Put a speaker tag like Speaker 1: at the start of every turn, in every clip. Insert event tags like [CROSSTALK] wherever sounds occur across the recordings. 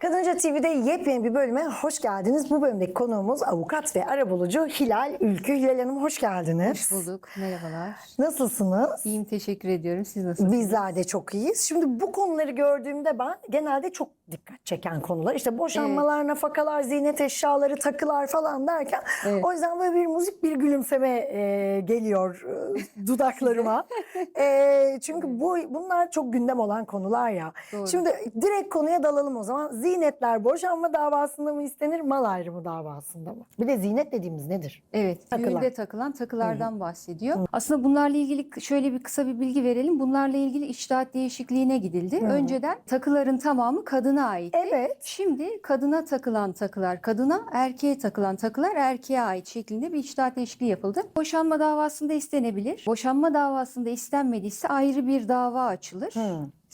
Speaker 1: Kadınca TV'de yepyeni bir bölüme hoş geldiniz. Bu bölümdeki konuğumuz avukat ve arabulucu Hilal Ülkü. Hilal Hanım hoş geldiniz.
Speaker 2: Hoş bulduk. Merhabalar.
Speaker 1: Nasılsınız?
Speaker 2: İyiyim teşekkür ediyorum. Siz nasılsınız?
Speaker 1: Bizler de çok iyiyiz. Şimdi bu konuları gördüğümde ben genelde çok dikkat çeken konular. İşte boşanmalar, nafakalar, ziynet eşyaları, takılar falan derken
Speaker 2: Evet.
Speaker 1: o yüzden böyle bir müzik bir gülümseme e, geliyor e, dudaklarıma. [LAUGHS] E, çünkü bu bunlar çok gündem olan konular ya.
Speaker 2: Doğru.
Speaker 1: Şimdi direkt konuya dalalım o zaman. Ziynetler boşanma davasında mı istenir, mal ayrımı davasında mı? Bir de ziynet dediğimiz nedir?
Speaker 2: Evet,
Speaker 1: Takılar.
Speaker 2: düğünde takılan takılardan bahsediyor. Aslında bunlarla ilgili şöyle bir kısa bir bilgi verelim. Bunlarla ilgili içtihat değişikliğine gidildi. Önceden takıların tamamı kadına ait.
Speaker 1: Evet.
Speaker 2: Şimdi kadına takılan takılar kadına, erkeğe takılan takılar erkeğe ait şeklinde bir içtihat değişikliği yapıldı. Boşanma davasında istenebilir. Boşanma davasında istenmediyse ayrı bir dava açılır.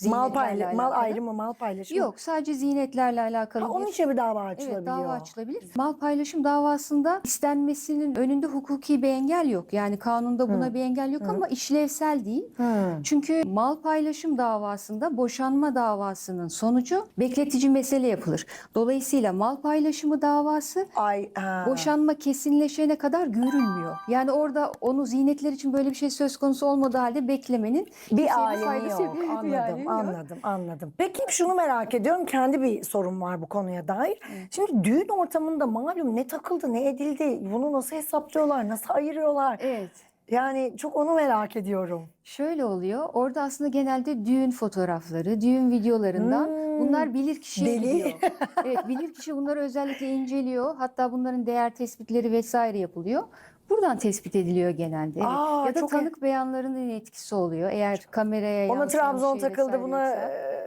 Speaker 1: Mal, payla, mal
Speaker 2: alakalı.
Speaker 1: ayrımı, mal paylaşımı.
Speaker 2: Yok, sadece ziynetlerle alakalı
Speaker 1: Ha, onun için bir dava açılabiliyor.
Speaker 2: Evet dava açılabilir. Mal paylaşım davasında istenmesinin önünde hukuki bir engel yok. Yani kanunda buna bir engel yok ama işlevsel değil.
Speaker 1: Hı.
Speaker 2: Çünkü mal paylaşım davasında boşanma davasının sonucu bekletici mesele yapılır. Dolayısıyla mal paylaşımı davası
Speaker 1: Ay, ha.
Speaker 2: boşanma kesinleşene kadar görülmüyor. Yani orada onu ziynetler için böyle bir şey söz konusu olmadığı halde beklemenin
Speaker 1: bir alemi yok. Anladım,
Speaker 2: yani yok.
Speaker 1: anladım, anladım. Peki şunu merak ediyorum. Kendi bir sorum var bu konuya dair. Şimdi düğün ortamında malum ne takıldı, ne edildi, bunu nasıl hesaplıyorlar, nasıl ayırıyorlar?
Speaker 2: Evet.
Speaker 1: Yani çok onu merak ediyorum.
Speaker 2: Şöyle oluyor. Orada aslında genelde düğün fotoğrafları, düğün videolarından bunlar bilir kişiye
Speaker 1: Hmm. Deli.
Speaker 2: gidiyor. [LAUGHS] evet, bilir kişi bunları özellikle inceliyor. Hatta bunların değer tespitleri vesaire yapılıyor. Buradan tespit ediliyor genelde. Evet.
Speaker 1: Aa,
Speaker 2: ya da
Speaker 1: çok
Speaker 2: tanık beyanlarının etkisi oluyor. Eğer kameraya
Speaker 1: Ona Trabzon
Speaker 2: şey
Speaker 1: takıldı, buna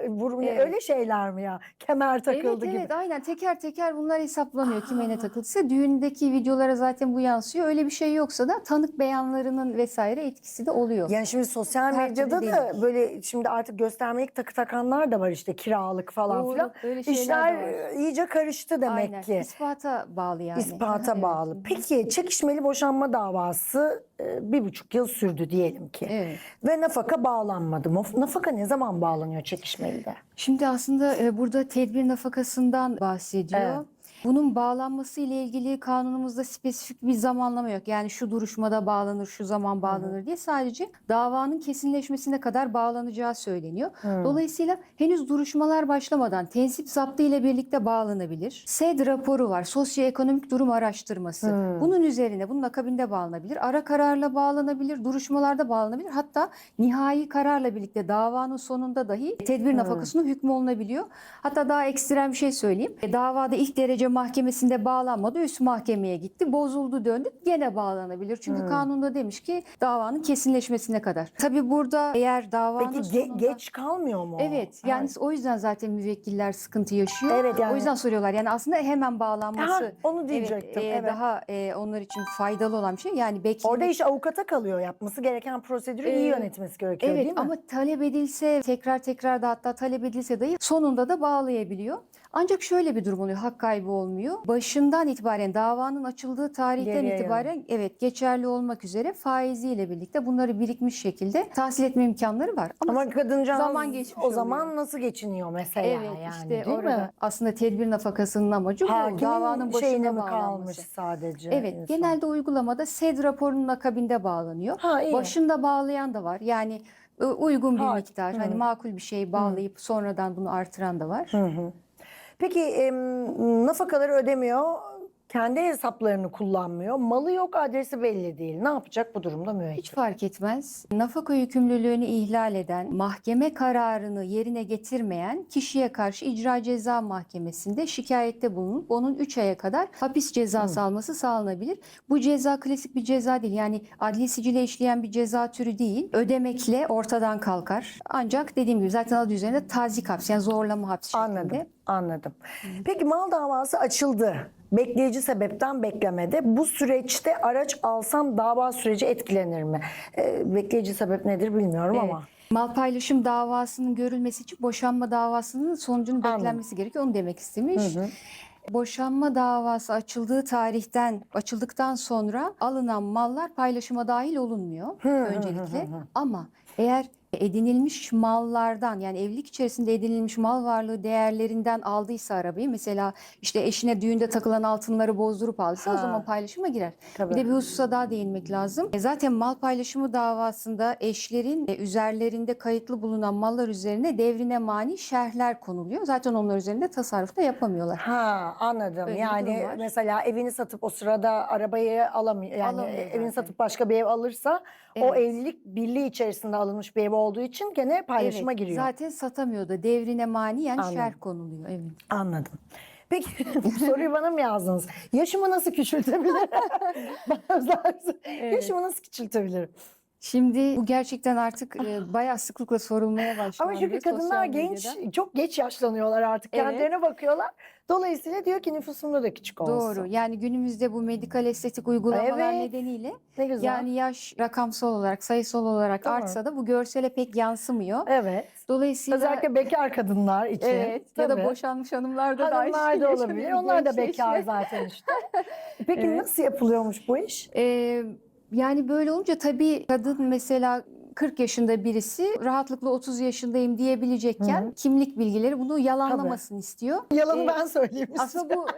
Speaker 1: burun,
Speaker 2: Evet.
Speaker 1: öyle şeyler mi ya? Kemer takıldı
Speaker 2: Evet
Speaker 1: gibi.
Speaker 2: evet aynen teker teker bunlar hesaplanıyor kime ne takıldıysa düğündeki videolara zaten bu yansıyor. Öyle bir şey yoksa da tanık beyanlarının vesaire etkisi de oluyor.
Speaker 1: Yani şimdi sosyal
Speaker 2: Her
Speaker 1: medyada da
Speaker 2: değildir.
Speaker 1: böyle şimdi artık göstermelik takı takanlar da var işte kiralık falan
Speaker 2: Doğru,
Speaker 1: filan. İşler iyice karıştı demek
Speaker 2: Aynen.
Speaker 1: ki.
Speaker 2: İspata bağlı yani.
Speaker 1: İspata
Speaker 2: Evet.
Speaker 1: bağlı. Peki çekişmeli boşanma davası e, bir buçuk yıl sürdü diyelim ki.
Speaker 2: Evet.
Speaker 1: Ve nafaka bağlanmadı. Nafaka ne zaman bağlanıyor çekişmelide?
Speaker 2: Şimdi aslında e, burada tedbir nafakasından bahsediyor.
Speaker 1: Evet.
Speaker 2: Bunun bağlanması ile ilgili kanunumuzda spesifik bir zamanlama yok. Yani şu duruşmada bağlanır, şu zaman bağlanır diye sadece davanın kesinleşmesine kadar bağlanacağı söyleniyor. Dolayısıyla henüz duruşmalar başlamadan tensip zaptı ile birlikte bağlanabilir. SED raporu var, sosyoekonomik durum araştırması. Bunun üzerine, bunun akabinde bağlanabilir. Ara kararla bağlanabilir, duruşmalarda bağlanabilir. Hatta nihai kararla birlikte davanın sonunda dahi tedbir nafakasına hükmü olunabiliyor. Hatta daha ekstrem bir şey söyleyeyim. E, Davada ilk derece mahkemesinde bağlanmadı, üst mahkemeye gitti, bozuldu döndü, gene bağlanabilir. Çünkü kanunda demiş ki davanın kesinleşmesine kadar. Tabii burada eğer davanın
Speaker 1: Peki ge-
Speaker 2: sonunda...
Speaker 1: geç kalmıyor mu?
Speaker 2: Evet yani o yüzden zaten müvekkiller sıkıntı yaşıyor.
Speaker 1: Evet, yani-
Speaker 2: O yüzden soruyorlar. Yani aslında hemen bağlanması
Speaker 1: Ha, onu diyecektim,
Speaker 2: e,
Speaker 1: evet.
Speaker 2: daha e, onlar için faydalı olan bir şey. Yani beklemek
Speaker 1: Orada iş avukata kalıyor. Yapması gereken prosedürü iyi
Speaker 2: Ee,
Speaker 1: yönetmesi gerekiyor
Speaker 2: Evet
Speaker 1: değil mi?
Speaker 2: ama talep edilse tekrar tekrar da hatta talep edilse dahi sonunda da bağlayabiliyor. Ancak şöyle bir durum oluyor. Hak kaybı olmuyor. Başından itibaren davanın açıldığı tarihten
Speaker 1: Geriye
Speaker 2: itibaren evet geçerli olmak üzere faiziyle birlikte bunları birikmiş şekilde tahsil etme imkanları var. Ama,
Speaker 1: Ama kadıncağız
Speaker 2: zaman geçmiş
Speaker 1: o zaman
Speaker 2: oluyor.
Speaker 1: nasıl geçiniyor mesela
Speaker 2: evet
Speaker 1: yani
Speaker 2: işte
Speaker 1: değil
Speaker 2: orada
Speaker 1: mi?
Speaker 2: aslında tedbir nafakasının amacı bu.
Speaker 1: Hakimin
Speaker 2: Davanın başına
Speaker 1: mi kalmış sadece?
Speaker 2: Evet,
Speaker 1: insan?
Speaker 2: genelde uygulamada SED raporunun akabinde bağlanıyor.
Speaker 1: Ha, iyi.
Speaker 2: Başında bağlayan da var. Yani e, uygun bir
Speaker 1: Ha,
Speaker 2: miktar, hani makul bir şey bağlayıp sonradan bunu artıran da var.
Speaker 1: Peki em, nafakaları ödemiyor, kendi hesaplarını kullanmıyor, malı yok, adresi belli değil. Ne yapacak bu durumda müvekkil?
Speaker 2: Hiç fark etmez. Nafaka yükümlülüğünü ihlal eden, mahkeme kararını yerine getirmeyen kişiye karşı icra ceza mahkemesinde şikayette bulunup onun 3 aya kadar hapis cezası alması sağlanabilir. Bu ceza klasik bir ceza değil. Yani adli sicile işleyen bir ceza türü değil. Ödemekle ortadan kalkar. Ancak dediğim gibi zaten adı üzerinde tazik hapis yani zorlama hapis şeklinde.
Speaker 1: Anladım, anladım. Peki mal davası açıldı. Bekleyici sebepten beklemede. Bu süreçte araç alsam dava süreci etkilenir mi? Ee, bekleyici sebep nedir bilmiyorum
Speaker 2: Evet.
Speaker 1: ama.
Speaker 2: Mal paylaşım davasının görülmesi için boşanma davasının sonucunun
Speaker 1: Anladım.
Speaker 2: beklenmesi gerekiyor. Onu demek istemiş. Boşanma davası açıldığı tarihten, açıldıktan sonra alınan mallar paylaşıma dahil olunmuyor öncelikle. Ama eğer edinilmiş mallardan yani evlilik içerisinde edinilmiş mal varlığı değerlerinden aldıysa arabayı mesela işte eşine düğünde takılan altınları bozdurup aldıysa o
Speaker 1: Ha.
Speaker 2: zaman paylaşıma girer.
Speaker 1: Tabii.
Speaker 2: Bir de bir hususa daha değinmek lazım. E, Zaten mal paylaşımı davasında eşlerin e, üzerlerinde kayıtlı bulunan mallar üzerine devrine mani şerhler konuluyor. Zaten onlar üzerinde tasarruf da yapamıyorlar.
Speaker 1: Ha anladım.
Speaker 2: Öyle
Speaker 1: yani mesela evini satıp o sırada arabayı alamıyor. Yani
Speaker 2: Alamıyor
Speaker 1: evini
Speaker 2: zaten.
Speaker 1: satıp başka bir ev alırsa o
Speaker 2: Evet.
Speaker 1: evlilik birliği içerisinde alınmış bir ev olduğu için gene paylaşıma
Speaker 2: Evet,
Speaker 1: giriyor.
Speaker 2: Zaten satamıyor da devrine mani yani
Speaker 1: Anladım.
Speaker 2: şerh konuluyor. Evet.
Speaker 1: Anladım. Peki [LAUGHS] soruyu bana mı yazdınız? Yaşımı nasıl küçültebilirim? [LAUGHS] [LAUGHS] Özellikle- Yaşımı nasıl küçültebilirim?
Speaker 2: Şimdi bu gerçekten artık e, bayağı sıklıkla sorulmaya başlandı.
Speaker 1: Ama çünkü kadınlar
Speaker 2: sosyal
Speaker 1: genç,
Speaker 2: medyada.
Speaker 1: çok geç yaşlanıyorlar artık.
Speaker 2: Evet.
Speaker 1: Kendilerine bakıyorlar. Dolayısıyla diyor ki nüfusumda da küçük olsun.
Speaker 2: Doğru. Yani günümüzde bu medikal estetik uygulamalar
Speaker 1: Evet.
Speaker 2: nedeniyle
Speaker 1: Ne güzel.
Speaker 2: yani yaş rakamsal olarak, sayısal olarak
Speaker 1: Doğru.
Speaker 2: artsa da bu görsele pek yansımıyor.
Speaker 1: evet.
Speaker 2: Dolayısıyla
Speaker 1: Özellikle bekar kadınlar [LAUGHS] için.
Speaker 2: evet ya da
Speaker 1: Tabii.
Speaker 2: boşanmış hanımlarda da aynı
Speaker 1: Hanımlar
Speaker 2: şey
Speaker 1: da
Speaker 2: yaşanıyor,
Speaker 1: olabilir. Onlar da
Speaker 2: gençleşme.
Speaker 1: bekar zaten işte. [LAUGHS] Peki
Speaker 2: Evet.
Speaker 1: nasıl yapılıyormuş bu iş?
Speaker 2: Ee, yani böyle olunca tabii kadın mesela 40 yaşında birisi rahatlıkla 30 yaşındayım diyebilecekken kimlik bilgileri bunu yalanlamasını istiyor.
Speaker 1: Yalanı
Speaker 2: Ee,
Speaker 1: ben söyleyeyim
Speaker 2: Aslında bu [LAUGHS]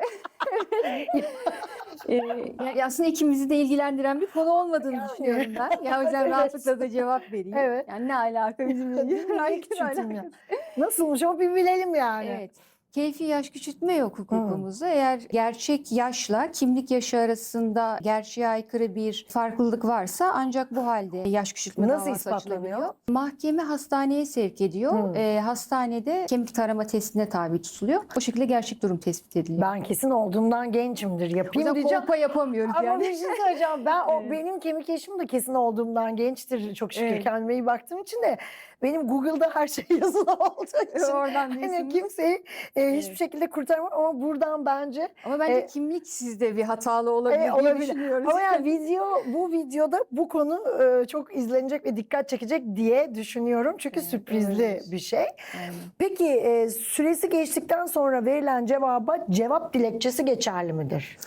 Speaker 2: Ee, yani aslında ikimizi de ilgilendiren bir konu olmadığını
Speaker 1: Yani.
Speaker 2: düşünüyorum ben. Ya o yüzden [LAUGHS]
Speaker 1: Evet.
Speaker 2: rahatlıkla da cevap vereyim.
Speaker 1: Evet.
Speaker 2: Yani ne alaka bizimle? [LAUGHS] Alakası-
Speaker 1: Nasılmış o bir bilelim yani.
Speaker 2: Evet. Keyfi yaş küçültme yok hukukumuzda. Eğer gerçek yaşla kimlik yaşı arasında gerçeğe aykırı bir farklılık varsa ancak bu halde yaş küçültme
Speaker 1: Nasıl
Speaker 2: davası
Speaker 1: ispatlanıyor?
Speaker 2: açılabiliyor. Mahkeme hastaneye sevk ediyor.
Speaker 1: Hı.
Speaker 2: Ee, hastanede kemik tarama testine tabi tutuluyor. O şekilde gerçek durum tespit ediliyor.
Speaker 1: Ben kesin olduğumdan gençimdir. Yapayım diyeceğim.
Speaker 2: kolpa yapamıyoruz
Speaker 1: Ama
Speaker 2: yani.
Speaker 1: bir şey söyleyeceğim. Ben o [LAUGHS]
Speaker 2: Evet.
Speaker 1: benim kemik yaşım da kesin olduğumdan gençtir. Çok şükür
Speaker 2: Evet.
Speaker 1: kendime iyi baktığım için de benim Google'da her şey [LAUGHS] yazılı olduğu için
Speaker 2: Oradan
Speaker 1: hani kimseyi e, hiçbir
Speaker 2: Evet.
Speaker 1: şekilde kurtaramam ama buradan bence
Speaker 2: Ama bence
Speaker 1: E,
Speaker 2: kimlik sizde bir hatalı olabilir
Speaker 1: e, olabilir.
Speaker 2: düşünüyoruz.
Speaker 1: Ama yani [LAUGHS] video bu videoda bu konu e, çok izlenecek ve dikkat çekecek diye düşünüyorum. Çünkü
Speaker 2: Evet,
Speaker 1: sürprizli
Speaker 2: öyledir.
Speaker 1: bir şey.
Speaker 2: Aynen.
Speaker 1: Peki e, süresi geçtikten sonra verilen cevaba cevap dilekçesi geçerli midir?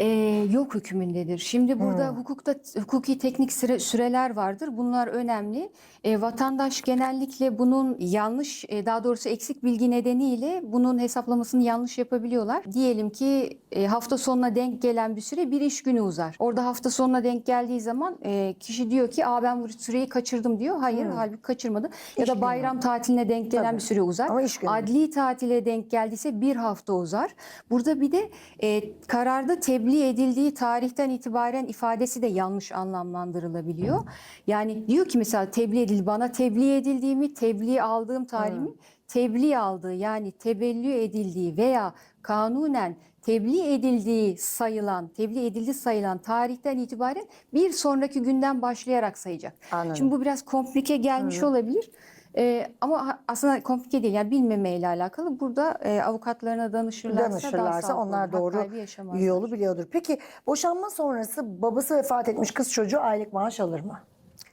Speaker 2: Ee, yok hükmündedir. Şimdi burada hukukta hukuki teknik süre- süreler vardır. Bunlar önemli. Ee, vatandaş genellikle bunun yanlış, e, daha doğrusu eksik bilgi nedeniyle bunun hesaplamasını yanlış yapabiliyorlar. Diyelim ki e, hafta sonuna denk gelen bir süre bir iş günü uzar. Orada hafta sonuna denk geldiği zaman e, kişi diyor ki, "Aa ben bu süreyi kaçırdım." diyor. Hayır, halbuki kaçırmadı. Ya
Speaker 1: İş
Speaker 2: da
Speaker 1: günü.
Speaker 2: bayram tatiline denk gelen
Speaker 1: Tabii.
Speaker 2: bir süre uzar.
Speaker 1: Ama iş günü.
Speaker 2: Adli tatile denk geldiyse bir hafta uzar. Burada bir de e, kararda tebliğ edildiği tarihten itibaren ifadesi de yanlış anlamlandırılabiliyor. Yani diyor ki mesela tebliğ edildi bana tebliğ edildiğimi, tebliğ aldığım tarihimi, tebliğ aldığı yani tebellü edildiği veya kanunen tebliğ edildiği sayılan, tebliğ edildi sayılan tarihten itibaren bir sonraki günden başlayarak sayacak.
Speaker 1: Anladım.
Speaker 2: Şimdi bu biraz komplike gelmiş olabilir. Ee, ama aslında komplike değil yani bilmemeyle alakalı. Burada e, avukatlarına danışırlarsa, daha
Speaker 1: Danışırlarsa
Speaker 2: sağlıklı
Speaker 1: onlar
Speaker 2: olur.
Speaker 1: Doğru yolu biliyordur. Peki boşanma sonrası babası vefat etmiş kız çocuğu aylık maaş alır mı?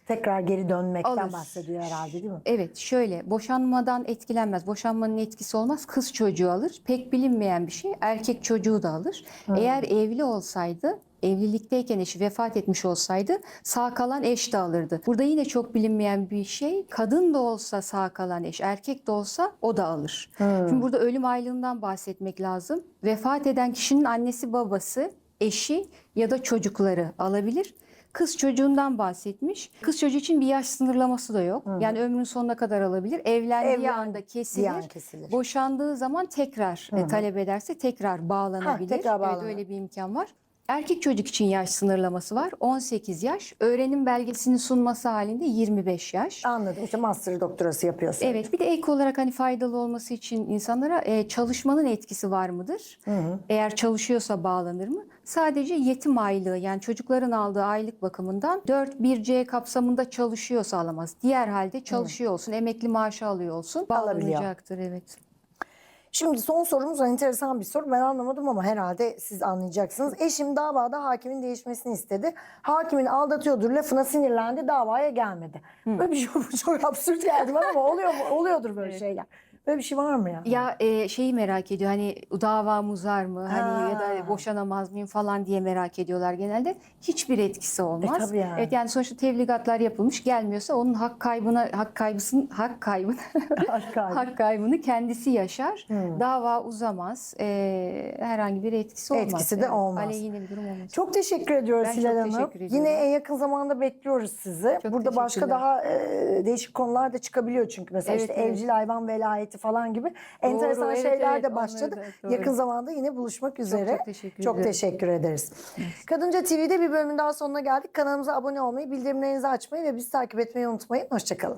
Speaker 1: Tekrar geri dönmekten
Speaker 2: Alır.
Speaker 1: bahsediyor herhalde değil mi?
Speaker 2: Evet şöyle boşanmadan etkilenmez. Boşanmanın etkisi olmaz. Kız çocuğu alır. Pek bilinmeyen bir şey. Erkek çocuğu da alır. Eğer evli olsaydı evlilikteyken eşi vefat etmiş olsaydı sağ kalan eş de alırdı. Burada yine çok bilinmeyen bir şey. Kadın da olsa sağ kalan eş, erkek de olsa o da alır. Şimdi burada ölüm aylığından bahsetmek lazım. Vefat eden kişinin annesi, babası, eşi ya da çocukları alabilir. Kız çocuğundan bahsetmiş. Kız çocuğu için bir yaş sınırlaması da yok. Yani ömrün sonuna kadar alabilir. Evlendiği
Speaker 1: Evlen-
Speaker 2: anda kesilir.
Speaker 1: an kesilir.
Speaker 2: Boşandığı zaman tekrar e, talep ederse tekrar bağlanabilir.
Speaker 1: tekrar
Speaker 2: Evet
Speaker 1: bağlanır.
Speaker 2: öyle bir imkan var. Erkek çocuk için yaş sınırlaması var. 18 yaş. Öğrenim belgesini sunması halinde 25 yaş.
Speaker 1: Anladım. İşte master doktorası yapıyorsun.
Speaker 2: Evet bir de ek olarak hani faydalı olması için insanlara e, çalışmanın etkisi var mıdır? Eğer çalışıyorsa bağlanır mı? Sadece yetim aylığı yani çocukların aldığı aylık bakımından 4-1C kapsamında çalışıyorsa alamaz. Diğer halde çalışıyor olsun, emekli maaşı alıyor olsun bağlanacaktır evet.
Speaker 1: Şimdi son sorumuz enteresan bir soru. Ben anlamadım ama herhalde siz anlayacaksınız. Eşim davada hakimin değişmesini istedi. Hakimin aldatıyordur lafına sinirlendi davaya gelmedi. Böyle bir şey çok absürt geldi bana ama oluyor mu? Oluyordur böyle şeyler. Böyle bir şey var mı ya?
Speaker 2: Ya e, şeyi merak ediyor hani davam uzar mı hani ya
Speaker 1: Ha.
Speaker 2: da boşanamaz mıyım falan diye merak ediyorlar genelde. Hiçbir etkisi olmaz.
Speaker 1: tabii yani.
Speaker 2: Evet yani sonuçta tebligatlar yapılmış gelmiyorsa onun hak kaybına hak kaybısın hak kaybını [LAUGHS] hak kaybını kendisi yaşar. Dava uzamaz. e, herhangi bir etkisi olmaz.
Speaker 1: Etkisi de
Speaker 2: Evet,
Speaker 1: olmaz.
Speaker 2: Aleyhine bir durum olmaz.
Speaker 1: Çok teşekkür ediyoruz
Speaker 2: Ben çok
Speaker 1: Hilal Hanım.
Speaker 2: teşekkür ediyorum.
Speaker 1: Yine en yakın zamanda bekliyoruz sizi.
Speaker 2: Çok
Speaker 1: Burada başka
Speaker 2: teşekkürler.
Speaker 1: daha e, değişik konular da çıkabiliyor çünkü. Mesela
Speaker 2: Evet,
Speaker 1: işte
Speaker 2: evet.
Speaker 1: evcil hayvan velayeti falan gibi enteresan
Speaker 2: evet,
Speaker 1: şeyler
Speaker 2: evet,
Speaker 1: de başladı.
Speaker 2: da, doğru.
Speaker 1: yakın zamanda yine buluşmak üzere.
Speaker 2: çok teşekkür
Speaker 1: Çok
Speaker 2: ederim.
Speaker 1: teşekkür ederiz. Kadınca TV'de bir bölümün daha sonuna geldik. Kanalımıza abone olmayı, bildirimlerinizi açmayı ve bizi takip etmeyi unutmayın. Hoşçakalın.